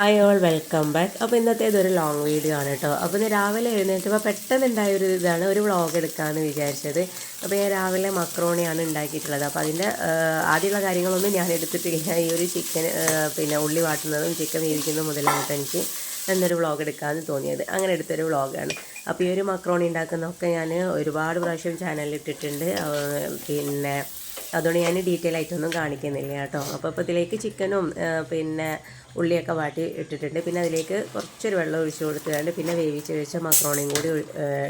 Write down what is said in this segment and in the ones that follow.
Hi all welcome back അപ്പോൾ ഇന്നത്തെ ഇതൊരു ലോങ് വീഡിയോ ആണ് കേട്ടോ അപ്പോൾ ഇന്ന് രാവിലെ എഴുന്നേറ്റപ്പോൾ പെട്ടെന്ന് ഉണ്ടായ ഒരു ഇതാണ് ഒരു വ്ളോഗ് എടുക്കാമെന്ന് വിചാരിച്ചത്. അപ്പോൾ ഞാൻ രാവിലെ മക്രോണിയാണ് ഉണ്ടാക്കിയിട്ടുള്ളത്. അപ്പോൾ അതിന്റെ ആദ്യമുള്ള കാര്യങ്ങളൊന്നും ഞാൻ എടുത്തിട്ടില്ല. ഈ ഒരു ചിക്കൻ പിന്നെ ഉള്ളി വാട്ടുന്നതും ചിക്കൻ വേവിക്കുന്നതും മുതലായിട്ട് എനിക്ക് എന്നൊരു വ്ളോഗ് എടുക്കാമെന്ന് തോന്നിയത്. അങ്ങനെ എടുത്തൊരു വ്ളോഗാണ് അപ്പോൾ ഈ ഒരു മക്രോണി ഉണ്ടാക്കുന്നതൊക്കെ ഞാൻ ഒരുപാട് പ്രാവശ്യം ചാനലിൽ ഇട്ടിട്ടുണ്ട്. പിന്നെ അതുകൊണ്ട് ഞാൻ ഡീറ്റെയിൽ ആയിട്ടൊന്നും കാണിക്കുന്നില്ല കേട്ടോ. അപ്പോൾ ഇപ്പോൾ ഇതിലേക്ക് ചിക്കനും പിന്നെ ഉള്ളിയൊക്കെ വാട്ടി ഇട്ടിട്ടുണ്ട്. പിന്നെ അതിലേക്ക് കുറച്ചൊരു വെള്ളം ഒഴിച്ച് കൊടുത്തുകൊണ്ട് പിന്നെ വേവിച്ച് വെച്ച മക്രോണിയും കൂടി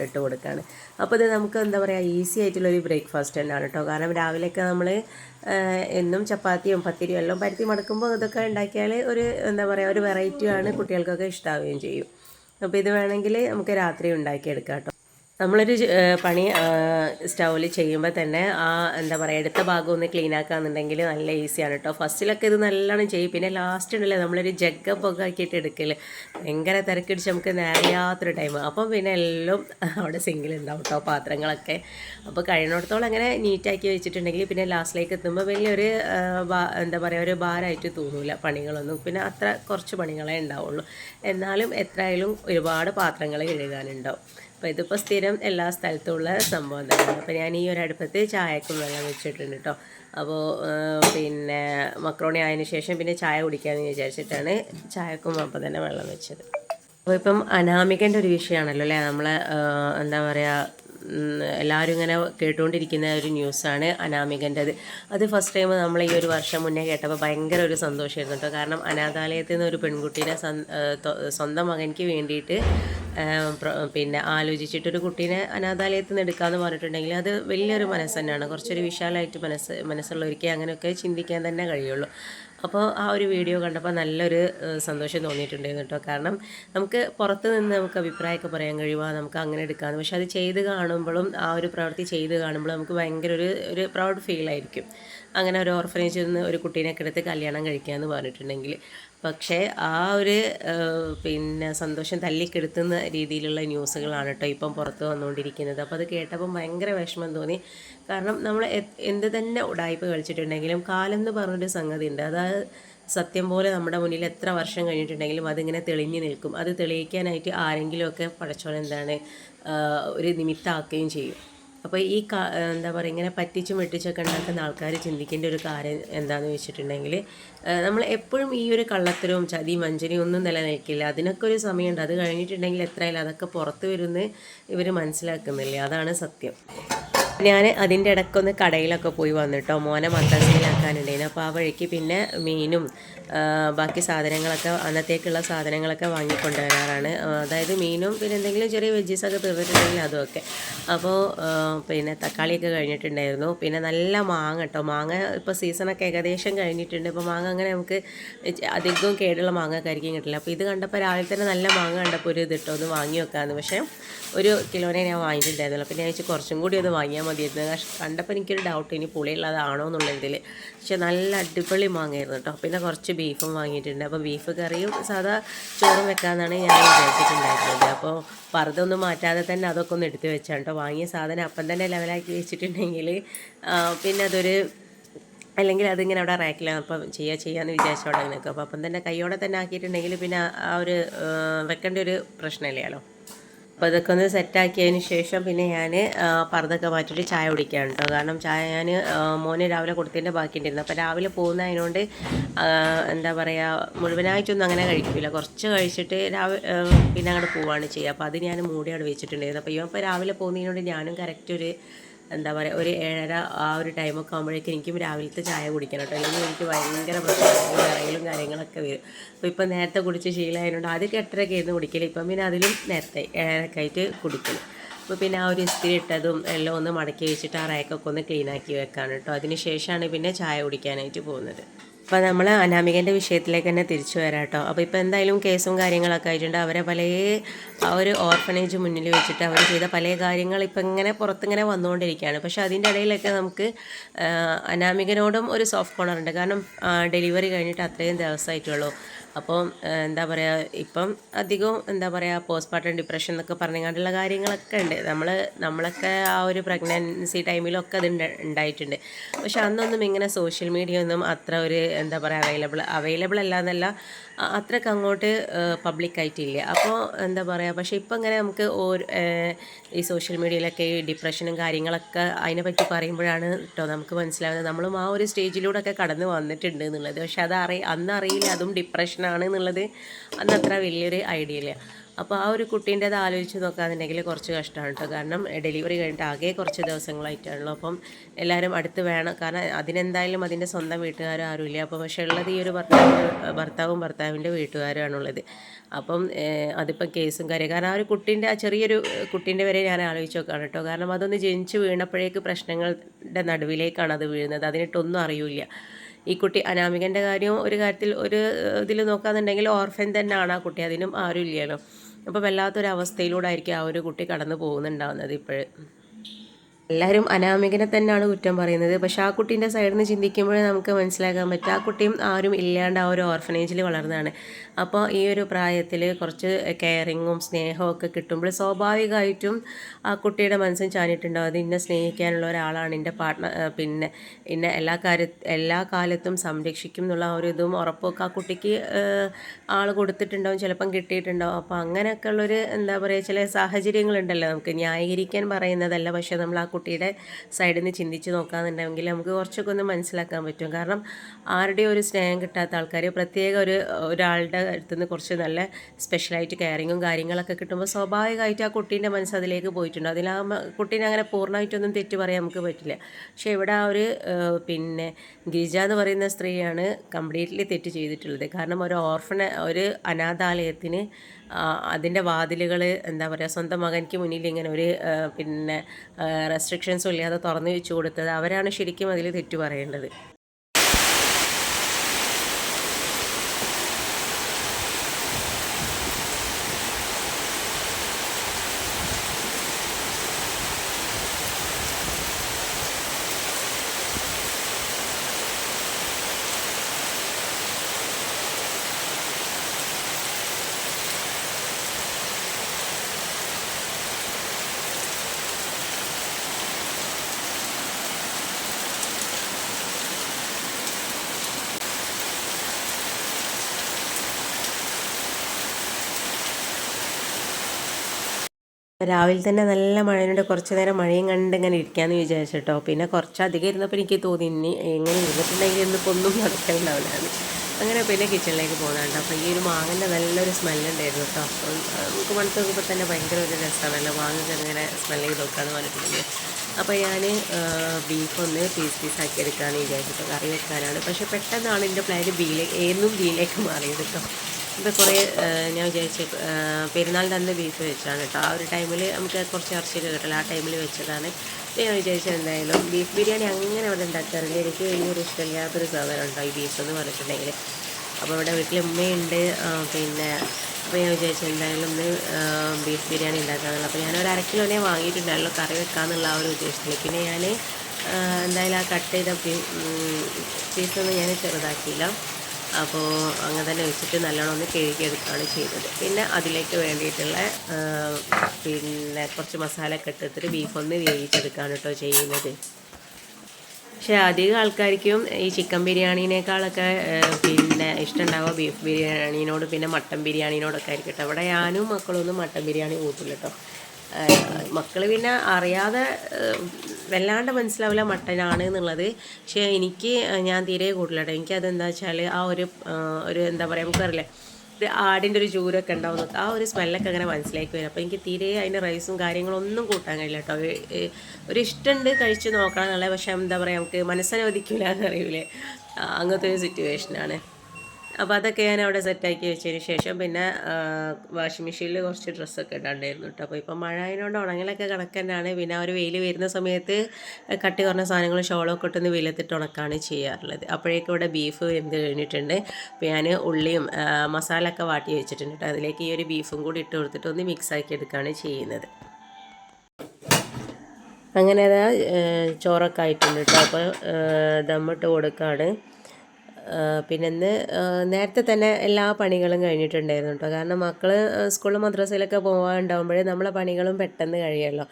ഇട്ട് കൊടുക്കുകയാണ് അപ്പോൾ ഇത് നമുക്ക് എന്താ പറയുക ഈസി ആയിട്ടുള്ളൊരു ബ്രേക്ക്ഫാസ്റ്റ് തന്നെയാണ് കേട്ടോ. കാരണം രാവിലെയൊക്കെ നമ്മൾ എന്നും ചപ്പാത്തിയും പത്തിരിയും എല്ലാം പരത്തി മടക്കുമ്പോൾ ഇതൊക്കെ ഉണ്ടാക്കിയാൽ ഒരു എന്താ പറയുക ഒരു വെറൈറ്റിയാണ് കുട്ടികൾക്കൊക്കെ ഇഷ്ടാവുകയും ചെയ്യും. അപ്പോൾ ഇത് വേണമെങ്കിൽ നമുക്ക് രാത്രി ഉണ്ടാക്കിയെടുക്കാം കേട്ടോ. നമ്മളൊരു പണി സ്റ്റൗവിൽ ചെയ്യുമ്പോൾ തന്നെ ആ എന്താ പറയുക എടുത്ത ഭാഗം ഒന്ന് ക്ലീൻ ആക്കാന്നുണ്ടെങ്കിൽ നല്ല ഈസിയാണ് കേട്ടോ ഫസ്റ്റിലൊക്കെ ഇത് നല്ലോണം ചെയ്യും. പിന്നെ ലാസ്റ്റ് ഉണ്ടല്ലേ നമ്മളൊരു ജഗ്ഗ പൊക്കെ ആക്കിയിട്ട് എടുക്കൽ ഭയങ്കര തിരക്കിടിച്ച് നമുക്ക് നേരെയാത്തൊരു ടൈം അപ്പം പിന്നെ എല്ലാം അവിടെ സിങ്കിലുണ്ടാവും കേട്ടോ പാത്രങ്ങളൊക്കെ. അപ്പോൾ കഴിയുന്നിടത്തോളം അങ്ങനെ നീറ്റാക്കി വെച്ചിട്ടുണ്ടെങ്കിൽ പിന്നെ ലാസ്റ്റിലേക്ക് എത്തുമ്പോൾ വലിയൊരു എന്താ പറയുക ഒരു ഭാരമായിട്ട് തോന്നില്ല പണികളൊന്നും. പിന്നെ അത്ര കുറച്ച് പണികളേ ഉണ്ടാവുള്ളൂ എന്നാലും എത്രയായാലും ഒരുപാട് പാത്രങ്ങൾ കഴുകാനുണ്ടാവും. അപ്പോൾ ഇതിപ്പോൾ സ്ഥിരം എല്ലാ സ്ഥലത്തുമുള്ള സംഭവം തന്നെയാണ് അപ്പോൾ ഞാൻ ഈ ഒരു അടുപ്പത്ത് ചായക്കും വെള്ളം വെച്ചിട്ടുണ്ട് കേട്ടോ അപ്പോൾ പിന്നെ മക്രോണി ആയതിനു ശേഷം പിന്നെ ചായ കുടിക്കാമെന്ന് വിചാരിച്ചിട്ടാണ് ചായക്കും അപ്പം തന്നെ വെള്ളം വെച്ചത്. അപ്പോൾ ഇപ്പം അനാമികന്റെ ഒരു വിഷയമാണല്ലോ അല്ലേ? നമ്മളെ എന്താ പറയുക എല്ലാവരും ഇങ്ങനെ കേട്ടുകൊണ്ടിരിക്കുന്ന ഒരു ന്യൂസാണ് അനാമികന്റെത് അത് ഫസ്റ്റ് ടൈം നമ്മൾ ഈ ഒരു വർഷം മുന്നേ കേട്ടപ്പോൾ ഭയങ്കര ഒരു സന്തോഷമായിരുന്നു കേട്ടോ കാരണം അനാഥാലയത്തിൽ നിന്ന് ഒരു പെൺകുട്ടീനെ സ്വന്തം മകനിക്ക് വേണ്ടിയിട്ട് പിന്നെ ആലോചിച്ചിട്ടൊരു കുട്ടീനെ അനാഥാലയത്തിൽ നിന്ന് എടുക്കാന്ന് പറഞ്ഞിട്ടുണ്ടെങ്കിൽ അത് വലിയൊരു മനസ്സ് തന്നെയാണ് കുറച്ചൊരു വിശാലമായിട്ട് മനസ്സ് മനസ്സുള്ളവർക്ക് അങ്ങനെയൊക്കെ ചിന്തിക്കാൻ തന്നെ കഴിയുള്ളൂ. അപ്പോൾ ആ ഒരു വീഡിയോ കണ്ടപ്പോൾ നല്ലൊരു സന്തോഷം തോന്നിയിട്ടുണ്ടായിരുന്നു കേട്ടോ. കാരണം നമുക്ക് പുറത്ത് നിന്ന് നമുക്ക് അഭിപ്രായമൊക്കെ പറയാൻ കഴിയുമോ നമുക്ക് അങ്ങനെ എടുക്കാമെന്ന് പക്ഷെ അത് ചെയ്ത് കാണുമ്പോഴും ആ ഒരു പ്രവൃത്തി ചെയ്ത് കാണുമ്പോഴും നമുക്ക് ഭയങ്കര ഒരു ഒരു പ്രൗഡ് ഫീലായിരിക്കും അങ്ങനെ ഒരു ഓർഫനേജിൽ നിന്ന് ഒരു കുട്ടീനെ എടുത്ത് കല്യാണം കഴിക്കാമെന്ന് പറഞ്ഞിട്ടുണ്ടെങ്കിൽ. പക്ഷേ ആ ഒരു പിന്നെ സന്തോഷം തല്ലിക്കെടുത്തുന്ന രീതിയിലുള്ള ന്യൂസുകളാണ് കേട്ടോ ഇപ്പം പുറത്ത് വന്നുകൊണ്ടിരിക്കുന്നത്. അപ്പോൾ അത് കേട്ടപ്പം ഭയങ്കര വിഷമം തോന്നി. കാരണം നമ്മൾ എന്ത് തന്നെ ഉടായ്പ കളിച്ചിട്ടുണ്ടെങ്കിലും കാലം എന്ന് പറഞ്ഞൊരു സംഗതി ഉണ്ട് അതായത് സത്യം പോലെ നമ്മുടെ മുന്നിൽ എത്ര വർഷം കഴിഞ്ഞിട്ടുണ്ടെങ്കിലും അതിങ്ങനെ തെളിഞ്ഞു നിൽക്കും. അത് തെളിയിക്കാനായിട്ട് ആരെങ്കിലുമൊക്കെ പഠിച്ചോളെന്താണ് ഒരു നിമിത്തമാക്കുകയും ചെയ്യും. അപ്പോൾ ഈ എന്താ പറയുക ഇങ്ങനെ പറ്റിച്ചും വെട്ടിച്ചൊക്കെ ഉണ്ടാക്കുന്ന ആൾക്കാർ ചിന്തിക്കേണ്ട ഒരു കാര്യം എന്താണെന്ന് വെച്ചിട്ടുണ്ടെങ്കിൽ നമ്മൾ എപ്പോഴും ഈ ഒരു കള്ളത്തരവും ചതി വഞ്ചനയും ഒന്നും നിലനിൽക്കില്ല. അതിനൊക്കെ ഒരു സമയമുണ്ട്. അത് കഴിഞ്ഞിട്ടുണ്ടെങ്കിൽ എത്രയായാലും അതൊക്കെ പുറത്ത് വരുന്ന് ഇവർ മനസ്സിലാക്കുന്നില്ല? അതാണ് സത്യം. ഞാൻ അതിന്റെ ഇടയ്ക്കൊന്ന് കടയിലൊക്കെ പോയി വന്നിട്ടോ മോനെ മദ്രസയിലാക്കാനുണ്ടായിരുന്നു അപ്പോൾ ആ വഴിക്ക് പിന്നെ മീനും ബാക്കി സാധനങ്ങളൊക്കെ അന്നത്തേക്കുള്ള സാധനങ്ങളൊക്കെ വാങ്ങിക്കൊണ്ടുവരാറാണ്. വരാറാണ് അതായത് മീനും പിന്നെ എന്തെങ്കിലും ചെറിയ വെജീസൊക്കെ തീർന്നിട്ടുണ്ടെങ്കിൽ അതുമൊക്കെ. അപ്പോൾ പിന്നെ തക്കാളിയൊക്കെ കഴിഞ്ഞിട്ടുണ്ടായിരുന്നു. പിന്നെ നല്ല മാങ്ങ കേട്ടോ മാങ്ങ ഇപ്പോൾ സീസണൊക്കെ ഏകദേശം കഴിഞ്ഞിട്ടുണ്ട്. ഇപ്പോൾ മാങ്ങ അങ്ങനെ നമുക്ക് അധികവും കേടുള്ള മാങ്ങ കരിക്കും കിട്ടില്ല അപ്പോൾ ഇത് കണ്ടപ്പോൾ രാവിലെ തന്നെ നല്ല മാങ്ങ കണ്ടപ്പോൾ ഒരു ഇതിട്ടോ ഒന്ന് വാങ്ങി വെക്കാമെന്ന് പക്ഷേ ഒരു കിലോനെ ഞാൻ വാങ്ങിയിട്ടുണ്ടായിരുന്നല്ലോ പിന്നെ ഞാൻ കുറച്ചും കൂടി ഒന്ന് വാങ്ങിയാൽ മതിയായിരുന്നു. കണ്ടപ്പോൾ എനിക്കൊരു ഡൗട്ട് ഇനി പുളിയുള്ളതാണോ എന്നുള്ള ഇതിൽ പക്ഷെ നല്ല അടിപൊളി മാങ്ങയായിരുന്നു കേട്ടോ. പിന്നെ കുറച്ച് ബീഫും വാങ്ങിയിട്ടുണ്ട്. അപ്പോൾ ബീഫ് കറിയും സാധാ ചോറും വെക്കാമെന്നാണ് ഞാൻ വിചാരിച്ചിട്ടുണ്ടായിരുന്നത്. അപ്പോൾ ഒന്നും മാറ്റാതെ തന്നെ അതൊക്കെ ഒന്ന് എടുത്ത് വെച്ചാണ് കേട്ടോ. വാങ്ങിയ സാധനം അപ്പം തന്നെ ലെവലാക്കി വെച്ചിട്ടുണ്ടെങ്കിൽ പിന്നെ അതൊരു അല്ലെങ്കിൽ അതിങ്ങനെ അവിടെ റാക്കിലാണ് അപ്പം ചെയ്യുക ചെയ്യാമെന്ന് വിചാരിച്ചോടെ നിൽക്കും അപ്പം അപ്പം തന്നെ കൈയോടെ തന്നെ ആക്കിയിട്ടുണ്ടെങ്കിൽ പിന്നെ ആ- ഒരു വെക്കേണ്ട ഒരു പ്രശ്നമില്ലല്ലോ. അപ്പോൾ ഇതൊക്കെ ഒന്ന് സെറ്റാക്കിയതിന് ശേഷം പിന്നെ ഞാൻ പർദ്ദൊക്കെ മാറ്റിയിട്ട് ചായ കുടിക്കാൻ കേട്ടോ കാരണം ചായ ഞാൻ മോന് രാവിലെ കൊടുത്തതിന്റെ ബാക്കിയുണ്ടായിരുന്നു. അപ്പോൾ രാവിലെ പോകുന്നതിനോണ്ട് എന്താ പറയുക മുഴുവനായിട്ടൊന്നും അങ്ങനെ കഴിക്കില്ല കുറച്ച് കഴിച്ചിട്ട് രാവിലെ പിന്നെ അങ്ങോട്ട് പോവുകയാണ് ചെയ്യുക അപ്പോൾ അത് ഞാൻ മൂടി അവിടെ വെച്ചിട്ടുണ്ടായിരുന്നു. അപ്പോൾ ഇവൻ ഇപ്പോൾ രാവിലെ പോകുന്നതിനോട് ഞാനും കറക്റ്റ് ഒരു എന്താ പറയുക ഒരു ഏഴര ആ ഒരു ടൈമൊക്കെ ആകുമ്പോഴേക്കും എനിക്കും രാവിലത്തെ ചായ കുടിക്കണം കേട്ടോ. അല്ലെങ്കിൽ എനിക്ക് ഭയങ്കര പ്രശ്നമാണ്. വിറയലും കാര്യങ്ങളൊക്കെ വരും. അപ്പോൾ ഇപ്പം നേരത്തെ കുടിച്ച് ശീലമായതുകൊണ്ട് ആദ്യമൊക്കെ എട്ടരയൊക്കെ ആയിരുന്നു കുടിക്കൽ ഇപ്പം പിന്നെ അതിലും നേരത്തെ ഏഴരയൊക്കെ ആയിട്ട് കുടിക്കണം അപ്പോൾ പിന്നെ ആ ഒരു ഇസ്തിരി ഇട്ടതും എല്ലാം ഒന്ന് മടക്കി വെച്ചിട്ട് ആ റാക്കൊക്കെ ഒന്ന് ക്ലീൻ ആക്കി കേട്ടോ. അതിന് ശേഷമാണ് പിന്നെ ചായ കുടിക്കാനായിട്ട് പോകുന്നത്. അപ്പോൾ നമ്മൾ അനാമികന്റെ വിഷയത്തിലേക്ക് തന്നെ തിരിച്ചു വരാം കേട്ടോ അപ്പോൾ ഇപ്പോൾ എന്തായാലും കേസും കാര്യങ്ങളൊക്കെ ആയിട്ടുണ്ട്. അവരെ പല ആ ഒരു ഓർഫനേജ് മുന്നിൽ വെച്ചിട്ട് അവർ ചെയ്ത പല കാര്യങ്ങൾ ഇപ്പം ഇങ്ങനെ പുറത്തിങ്ങനെ വന്നുകൊണ്ടിരിക്കുകയാണ്. പക്ഷേ അതിന്റെ ഇടയിലൊക്കെ നമുക്ക് അനാമികനോടും ഒരു സോഫ്റ്റ് കോർണർ ഉണ്ട്. കാരണം ഡെലിവറി കഴിഞ്ഞിട്ട് അത്രയും ദിവസമായിട്ടുള്ളൂ. അപ്പോൾ എന്താ പറയുക ഇപ്പം അധികവും എന്താ പറയുക പോസ്റ്റ്മോർട്ടം ഡിപ്രഷൻ എന്നൊക്കെ പറഞ്ഞുകൊണ്ടുള്ള കാര്യങ്ങളൊക്കെ ഉണ്ട്. നമ്മൾ നമ്മളൊക്കെ ആ ഒരു പ്രഗ്നൻസി ടൈമിലൊക്കെ അത് ഉണ്ടായിട്ടുണ്ട് പക്ഷെ അന്നൊന്നും ഇങ്ങനെ സോഷ്യൽ മീഡിയ ഒന്നും അത്ര ഒരു എന്താ പറയുക അവൈലബിൾ അവൈലബിൾ അല്ല എന്നല്ല അത്രയ്ക്ക് അങ്ങോട്ട് പബ്ലിക്കായിട്ടില്ല അപ്പോൾ എന്താ പറയുക പക്ഷേ ഇപ്പം ഇങ്ങനെ നമുക്ക് ഈ സോഷ്യൽ മീഡിയയിലൊക്കെ ഈ ഡിപ്രഷനും കാര്യങ്ങളൊക്കെ അതിനെപ്പറ്റി പറയുമ്പോഴാണ് കേട്ടോ നമുക്ക് മനസ്സിലാവുന്നത്. നമ്മളും ആ ഒരു സ്റ്റേജിലൂടെ ഒക്കെ കടന്നു വന്നിട്ടുണ്ട് എന്നുള്ളത്. പക്ഷെ അത് അറി അന്ന് അറിയില്ല അതും ഡിപ്രഷനാണ് എന്നുള്ളത് അന്ന് അത്ര വലിയൊരു ഐഡിയ ഇല്ല. അപ്പോൾ ആ ഒരു കുട്ടീന്റെ അത് ആലോചിച്ച് നോക്കാന്നുണ്ടെങ്കിൽ കുറച്ച് കഷ്ടമാണ് കേട്ടോ കാരണം ഡെലിവറി കഴിഞ്ഞിട്ട് ആകെ കുറച്ച് ദിവസങ്ങളായിട്ടാണല്ലോ. അപ്പം എല്ലാവരും അടുത്ത് വേണം. കാരണം അതിനെന്തായാലും അതിന്റെ സ്വന്തം വീട്ടുകാരും ആരുമില്ല. അപ്പോൾ പക്ഷേ ഉള്ളത് ഈ ഒരു ഭർത്താവ് ഭർത്താവും ഭർത്താവിന്റെ വീട്ടുകാരാണുള്ളത്. അപ്പം അതിപ്പോൾ അതിപ്പം കേസും കാര്യം കാരണം ആ ഒരു കുട്ടീന്റെ ആ ചെറിയൊരു കുട്ടീന്റെ വരെ ഞാൻ ആലോചിച്ച് നോക്കുകയാണ് കേട്ടോ കാരണം അതൊന്ന് ജനിച്ച് വീണപ്പോഴേക്ക് പ്രശ്നങ്ങളുടെ നടുവിലേക്കാണ് അത് വീഴുന്നത്. അതിനിട്ടൊന്നും അറിയില്ല. ഈ കുട്ടി അനാമികന്റെ കാര്യവും ഒരു കാര്യത്തിൽ ഒരു ഇതിൽ നോക്കാന്നുണ്ടെങ്കിൽ ഓർഫൻ തന്നെയാണ് ആ കുട്ടി. അതിനും ആരും ഇല്ലല്ലോ അപ്പോൾ വല്ലാത്തൊരവസ്ഥയിലൂടെ ആയിരിക്കും ആ ഒരു കുട്ടി കടന്നു പോകുന്നുണ്ടാവുന്നത് ഇപ്പോഴും. എല്ലാവരും അനാമികനെ തന്നെയാണ് കുറ്റം പറയുന്നത്. പക്ഷെ ആ കുട്ടീന്റെ സൈഡിൽ നിന്ന് ചിന്തിക്കുമ്പോഴേ നമുക്ക് മനസ്സിലാക്കാൻ പറ്റും. ആ കുട്ടിയും ആരും ഇല്ലാണ്ട് ആ ഒരു ഓർഫനേജിൽ വളർന്നതാണ്. അപ്പോൾ ഈ ഒരു പ്രായത്തിൽ കുറച്ച് കെയറിങ്ങും സ്നേഹവും ഒക്കെ കിട്ടുമ്പോൾ സ്വാഭാവികമായിട്ടും ആ കുട്ടിയുടെ മനസ്സിൽ ചാനിട്ടുണ്ടാവും അത് ഇന്നെ സ്നേഹിക്കാനുള്ള ഒരാളാണ് എന്റെ പാർട്ട്ണർ പിന്നെ ഇന്നെ എല്ലാ കാര്യ എല്ലാ കാലത്തും സംരക്ഷിക്കും എന്നുള്ള ആ ഒരു ഇതും ഉറപ്പൊക്കെ ആ കുട്ടിക്ക് ആൾ കൊടുത്തിട്ടുണ്ടാവും. ചിലപ്പം കിട്ടിയിട്ടുണ്ടാവും. അപ്പോൾ അങ്ങനെയൊക്കെ ഉള്ളൊരു എന്താ പറയുക ചില സാഹചര്യങ്ങളുണ്ടല്ലോ നമുക്ക് ന്യായീകരിക്കാൻ പറയുന്നതല്ല. പക്ഷേ നമ്മൾ ആ കുട്ടിയുടെ സൈഡിൽ നിന്ന് ചിന്തിച്ച് നോക്കാന്നുണ്ടെങ്കിൽ നമുക്ക് കുറച്ചൊക്കെ ഒന്ന് മനസ്സിലാക്കാൻ പറ്റും. കാരണം ആരുടെയും ഒരു സ്നേഹം കിട്ടാത്ത ആൾക്കാർ പ്രത്യേക ഒരു ഒരാളുടെ അടുത്ത് നിന്ന് കുറച്ച് നല്ല സ്പെഷ്യലായിട്ട് കെയറിങ്ങും കാര്യങ്ങളൊക്കെ കിട്ടുമ്പോൾ സ്വാഭാവികമായിട്ട് ആ കുട്ടീന്റെ മനസ്സ് അതിലേക്ക് പോയിട്ടുണ്ട്. അതിൽ ആ കുട്ടീനെ അങ്ങനെ പൂർണമായിട്ടൊന്നും തെറ്റ് പറയാൻ നമുക്ക് പറ്റില്ല. പക്ഷേ ഇവിടെ ആ ഒരു പിന്നെ ഗിരിജ എന്ന് പറയുന്ന സ്ത്രീയാണ് കംപ്ലീറ്റ്ലി തെറ്റ് ചെയ്തിട്ടുള്ളത്. കാരണം ഒരു ഓർഫന ഒരു അനാഥാലയത്തിന് അതിന്റെ വാതിലുകൾ എന്താ പറയുക സ്വന്തം മകനിക്ക് മുന്നിൽ ഇങ്ങനെ ഒരു പിന്നെ റെസ്ട്രിക്ഷൻസും ഇല്ലാതെ തുറന്നു വെച്ച് കൊടുത്തത് അവരാണ് ശരിക്കും അതിൽ തെറ്റു പറയേണ്ടത്. രാവിലെ തന്നെ നല്ല മഴയുണ്ട് കുറച്ച് നേരം മഴയും കണ്ട് ഇങ്ങനെ ഇരിക്കാമെന്ന് വിചാരിച്ചിട്ടോ. പിന്നെ കുറച്ചധികം ഇരുന്നപ്പോൾ എനിക്ക് തോന്നി ഇനി എങ്ങനെ ഇരുന്നിട്ടുണ്ടെങ്കിൽ ഇന്നിപ്പോൾ ഒന്നും നടക്കലുണ്ടാവില്ലാന്ന് അങ്ങനെ പിന്നെ കിച്ചണിലേക്ക് പോകുന്നുണ്ട് അപ്പോൾ ഈ ഒരു മാങ്ങന്റെ നല്ലൊരു സ്മെല്ലുണ്ടായിരുന്നു കേട്ടോ. അപ്പം ആ, നമുക്ക് മണത്ത് നോക്കുമ്പോൾ തന്നെ ഭയങ്കര ഒരു രസമാണല്ലോ. മാങ്ങ ഇങ്ങനെ സ്മെല്ല് ചെയ്ത് നോക്കാമെന്ന് പറഞ്ഞിട്ടുണ്ടെങ്കിൽ അപ്പോൾ ഞാൻ ബീഫ് ഒന്ന് പീസ് പീസ് ആക്കി എടുക്കാമെന്ന് വിചാരിച്ചിട്ട് കറി വെക്കാനാണ്. പക്ഷേ പെട്ടെന്നാണ് എന്റെ പ്ലാൻ ബിയിലേക്ക് ഏന്നും ബിയിലേക്ക് മാറിയത് കേട്ടോ. ഇപ്പോൾ കുറേ ഞാൻ വിചാരിച്ച പെരുന്നാളിന്റെ അന്ന് ബീഫ് വെച്ചാണ് കേട്ടോ ആ ഒരു ടൈമിൽ നമുക്ക് കുറച്ച് ഇറച്ചിയൊക്കെ കിട്ടില്ല ആ ടൈമിൽ വെച്ചതാണ്. ഞാൻ വിചാരിച്ചത് എന്തായാലും ബീഫ് ബിരിയാണി അങ്ങനെ അവിടെ ഉണ്ടാക്കാറില്ല എനിക്ക് വലിയൊരു ഇഷ്ടമില്ലാത്തൊരു സാധനം ഉണ്ടോ ഈ ബീഫ് എന്ന് പറഞ്ഞിട്ടുണ്ടെങ്കിൽ അപ്പോൾ ഇവിടെ വീട്ടിൽ ഉമ്മയുണ്ട്. പിന്നെ അപ്പോൾ ഞാൻ വിചാരിച്ചു എന്തായാലും ഒന്ന് ബീഫ് ബിരിയാണി ഉണ്ടാക്കാമെന്നുള്ള അപ്പോൾ ഞാനൊരു അരക്കിലോനെ കിലോനെ വാങ്ങിയിട്ടുണ്ടായിരുന്നു കറി വെക്കാമെന്നുള്ള ആ ഒരു ഉദ്ദേശത്തിൽ പിന്നെ ഞാൻ എന്തായാലും ആ കട്ട് ചെയ്ത പീസൊന്നും ഞാൻ ചെറുതാക്കിയില്ല. അപ്പോൾ അങ്ങനെ തന്നെ വെച്ചിട്ട് നല്ലോണം ഒന്ന് കഴുകിയെടുക്കുകയാണ് ചെയ്തത് പിന്നെ അതിലേക്ക് വേണ്ടിയിട്ടുള്ള പിന്നെ കുറച്ച് മസാല ഇട്ടിട്ട് ബീഫ് ഒന്ന് വേവിച്ചെടുക്കുകയാണ് കേട്ടോ ചെയ്യുന്നത്. പക്ഷേ അധികം ആൾക്കാർക്കും ഈ ചിക്കൻ ബിരിയാണീനേക്കാളൊക്കെ പിന്നെ ഇഷ്ടമുണ്ടാവുക ബീഫ് ബിരിയാണീനോട് പിന്നെ മട്ടൻ ബിരിയാണീനോടൊക്കെ ആയിരിക്കും കേട്ടോ അവിടെ ഞാനും മക്കളൊന്നും മട്ടൻ ബിരിയാണി കൂട്ടില്ല കേട്ടോ. മക്കൾ പിന്നെ അറിയാതെ വല്ലാണ്ട് മനസ്സിലാവില്ല മട്ടനാണ് എന്നുള്ളത്. പക്ഷേ എനിക്ക് ഞാൻ തീരെ കൂടുതലാണ് എനിക്കതെന്താ വെച്ചാൽ ആ ഒരു ഒരു എന്താ പറയുക നമുക്കറിയില്ലേ ഒരു ആടിന്റെ ഒരു ചൂരൊക്കെ ഉണ്ടാവും ആ ഒരു സ്മെല്ലൊക്കെ അങ്ങനെ മനസ്സിലാക്കി വരും. അപ്പോൾ എനിക്ക് തീരെ അതിന്റെ റൈസും കാര്യങ്ങളും ഒന്നും കൂട്ടാൻ കഴിയില്ല കേട്ടോ. ഒരു- ഇഷ്ടമുണ്ട് കഴിച്ച് നോക്കണം എന്നുള്ളത്. പക്ഷേ എന്താ പറയുക നമുക്ക് മനസ്സനുവദിക്കില്ല എന്നറിയില്ലേ അങ്ങനത്തെ ഒരു സിറ്റുവേഷനാണ് അപ്പോൾ അതൊക്കെ ഞാൻ അവിടെ സെറ്റാക്കി വെച്ചതിന് ശേഷം പിന്നെ വാഷിംഗ് മെഷീനിൽ കുറച്ച് ഡ്രസ്സൊക്കെ ഇടാണ്ടായിരുന്നു കേട്ടോ. അപ്പോൾ ഇപ്പം മഴ ആയതുകൊണ്ട് ഉണങ്ങലൊക്കെ കണക്ക് തന്നെയാണ് പിന്നെ ഒരു വെയിൽ വരുന്ന സമയത്ത് കട്ടി കുറഞ്ഞ സാധനങ്ങൾ ഷോളൊക്കെ ഇട്ടൊന്ന് വെയിലത്തിട്ട് ഉണക്കാണ് ചെയ്യാറുള്ളത്. അപ്പോഴേക്കും ഇവിടെ ബീഫ് വെന്ത് കഴിഞ്ഞിട്ടുണ്ട്. അപ്പോൾ ഞാൻ ഉള്ളിയും മസാല ഒക്കെ വാട്ടി വെച്ചിട്ടുണ്ട് കേട്ടോ. അതിലേക്ക് ഈ ഒരു ബീഫും കൂടി ഇട്ട് കൊടുത്തിട്ട് ഒന്ന് മിക്സ് ആക്കി എടുക്കുകയാണ് ചെയ്യുന്നത്. അങ്ങനെ അതാ ചോറൊക്കെ ആയിട്ടുണ്ട് കേട്ടോ. അപ്പോൾ ദമ്മിട്ട് കൊടുക്കുകയാണ് പിന്നെ ഇന്ന് നേരത്തെ തന്നെ എല്ലാ പണികളും കഴിഞ്ഞിട്ടുണ്ടായിരുന്നു കേട്ടോ. കാരണം മക്കൾ സ്കൂളിൽ മദ്രസയിലൊക്കെ പോകാനുണ്ടാകുമ്പോഴേ നമ്മളെ പണികളും പെട്ടെന്ന് കഴിയുമല്ലോ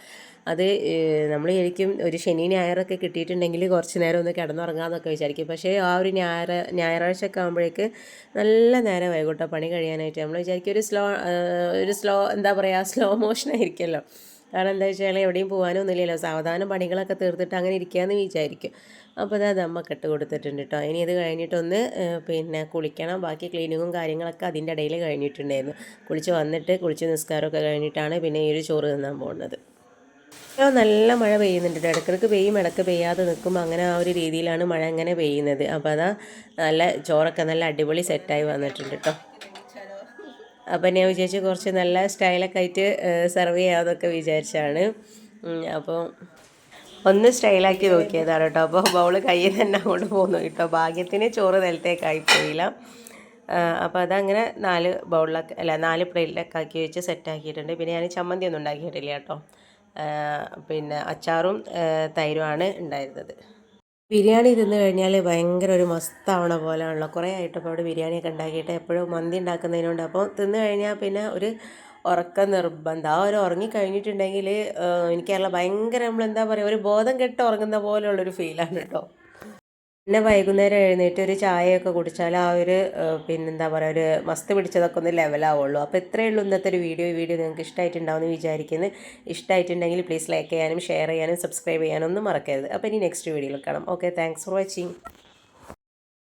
അത് നമ്മൾ ശരിക്കും ഒരു ശനി ഞായറൊക്കെ കിട്ടിയിട്ടുണ്ടെങ്കിൽ കുറച്ച് നേരം ഒന്ന് കിടന്നുറങ്ങാമെന്നൊക്കെ വിചാരിക്കും. പക്ഷേ ആ ഒരു ഞായർ ഞായറാഴ്ച ഒക്കെ ആകുമ്പോഴേക്ക് നല്ല നേരം വൈകിട്ടോ പണി കഴിയാനായിട്ട്. നമ്മൾ വിചാരിക്കും ഒരു സ്ലോ ഒരു സ്ലോ എന്താ പറയുക സ്ലോ മോഷൻ ആയിരിക്കുമല്ലോ. കാരണം എന്താ വെച്ചാൽ എവിടെയും പോകാനൊന്നുമില്ലല്ലോ സാവധാനം പണികളൊക്കെ തീർത്തിട്ട് അങ്ങനെ ഇരിക്കുകയെന്ന് വിചാരിക്കും. അപ്പോൾ അത് അമ്മയ്ക്ക് ഇട്ട് കൊടുത്തിട്ടുണ്ട് കേട്ടോ ഇനി ഇത് കഴിഞ്ഞിട്ടൊന്ന് പിന്നെ കുളിക്കണം. ബാക്കി ക്ലീനിങ്ങും കാര്യങ്ങളൊക്കെ അതിന്റെ ഇടയിൽ കഴിഞ്ഞിട്ടുണ്ടായിരുന്നു. കുളിച്ച് വന്നിട്ട് കുളിച്ച് നിസ്കാരമൊക്കെ കഴിഞ്ഞിട്ടാണ് പിന്നെ ഈ ഒരു ചോറ് തിന്നാൻ പോകുന്നത് നല്ല മഴ പെയ്യുന്നുണ്ട് ഇടക്കിടക്ക് പെയ്യും ഇടയ്ക്ക് പെയ്യാതെ നിൽക്കും അങ്ങനെ ആ ഒരു രീതിയിലാണ് മഴ അങ്ങനെ പെയ്യുന്നത്. അപ്പോൾ അതാ നല്ല ചോറൊക്കെ നല്ല അടിപൊളി സെറ്റായി വന്നിട്ടുണ്ട് കേട്ടോ അപ്പം ഞാൻ വിചാരിച്ച് കുറച്ച് നല്ല സ്റ്റൈലൊക്കെ ആയിട്ട് സെർവ് ചെയ്യാമെന്നൊക്കെ വിചാരിച്ചാണ്. അപ്പോൾ ഒന്ന് സ്റ്റൈലാക്കി നോക്കിയതാണ് കേട്ടോ. അപ്പോൾ ബൗൾ കയ്യിൽ തന്നെ അങ്ങോട്ട് പോന്നു കേട്ടോ. ഭാഗ്യത്തിന് ചോറ് നിലത്തേക്കായി പോയില്ല അപ്പോൾ അതങ്ങനെ നാല് ബൗളിലൊക്കെ അല്ല നാല് പ്ലേറ്റിലൊക്കെ ആക്കി വെച്ച് സെറ്റാക്കിയിട്ടുണ്ട് പിന്നെ ഞാൻ ചമ്മന്തി ഒന്നും ഉണ്ടാക്കിയിട്ടില്ല കേട്ടോ. പിന്നെ അച്ചാറും തൈരുമാണ് ഉണ്ടായിരുന്നത്. ബിരിയാണി തിന്ന് കഴിഞ്ഞാൽ ഭയങ്കര ഒരു മസ്താവണ പോലെയാണല്ലോ. കുറേ ആയിട്ടപ്പോൾ അവിടെ ബിരിയാണിയൊക്കെ ഉണ്ടാക്കിയിട്ട് എപ്പോഴും മന്തി ഉണ്ടാക്കുന്നതിനുണ്ട് അപ്പോൾ തിന്ന് കഴിഞ്ഞാൽ പിന്നെ ഒരു ഉറക്കം നിർബന്ധം. ആ ഒരു ഉറങ്ങിക്കഴിഞ്ഞിട്ടുണ്ടെങ്കിൽ എനിക്കറിയില്ല ഭയങ്കര നമ്മൾ എന്താ പറയുക ഒരു ബോധം കെട്ട് ഉറങ്ങുന്ന പോലെയുള്ളൊരു ഫീലാണ് കേട്ടോ പിന്നെ വൈകുന്നേരം എഴുന്നേറ്റ് ഒരു ചായയൊക്കെ കുടിച്ചാൽ ആ ഒരു പിന്നെന്താ പറയുക ഒരു മസ്ത് പിടിച്ചതൊക്കെ ഒന്ന് ലെവലാവുള്ളൂ അപ്പോൾ ഇത്രയേ ഉള്ളൂ ഇന്നത്തെ ഒരു വീഡിയോ ഈ വീഡിയോ നിങ്ങൾക്ക് ഇഷ്ടമായിട്ടുണ്ടാവുമെന്ന് വിചാരിക്കുന്നത് ഇഷ്ടമായിട്ടുണ്ടെങ്കിൽ പ്ലീസ് ലൈക്ക് ചെയ്യാനും ഷെയർ ചെയ്യാനും സബ്സ്ക്രൈബ് ചെയ്യാനും ഒന്നും മറക്കരുത്. അപ്പോൾ ഇനി നെക്സ്റ്റ് വീഡിയോയിൽ കാണാം. Okay thanks for watching